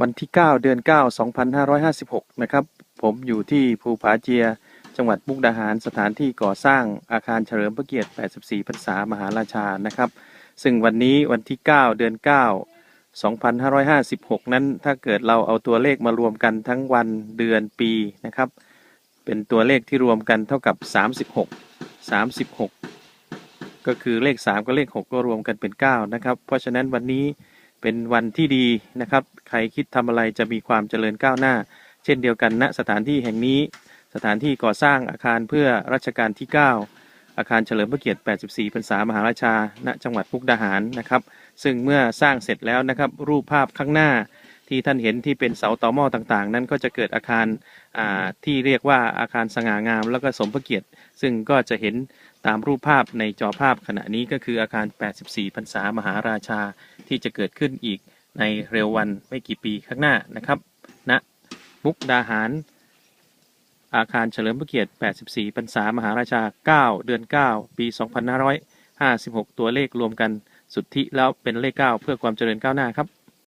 วันที่ 9 เดือน 9 2556 นะครับ ผมอยู่ที่ภูผาเจีย จังหวัดมุกดาหารสถานที่ก่อสร้างอาคารเฉลิมพระเกียรติ 84 พรรษามหาราชา นะครับ ซึ่งวันนี้วันที่ 9 เดือน 9 2556 นั้น ถ้าเกิดเราเอาตัวเลขมารวมกันทั้งวันเดือนปีนะครับ เป็นตัวเลขที่รวมกันเท่ากับ 36 36 ก็คือเลข 3 กับเลข 6 ก็รวมกันเป็น 9 นะครับ เพราะฉะนั้นวันนี้ เป็นวันที่ดีนะครับ ใครคิดทำอะไรจะมีความเจริญก้าวหน้า เช่นเดียวกันณสถานที่แห่งนี้ สถานที่ก่อสร้างอาคารเพื่อรัชกาลที่ 9 อาคารเฉลิมพระเกียรติ 84 พรรษามหาราชา ณ จังหวัดพุกดาหารนะครับ ซึ่งเมื่อสร้างเสร็จแล้วนะครับ รูปภาพข้างหน้า ที่ท่านเห็นที่เป็นเสาต่อหม้อต่างๆ นั้นก็จะเกิดอาคารที่เรียกว่าอาคารสง่างาม แล้วก็สมพระเกียรติ ซึ่งก็จะเห็นตามรูปภาพในจอภาพขณะนี้ก็คืออาคาร 84 พรรษามหาราชาที่จะเกิดขึ้นอีกในเร็ววันไม่กี่ปีข้างหน้านะครับณมุกดาหาร อาคารเฉลิมพระเกียรติ 84 พรรษามหาราชา 9 เดือน 9 ปี 2556 ตัวเลขรวมกันสุทธิแล้วเป็นเลข 9 เพื่อความเจริญก้าวหน้าครับ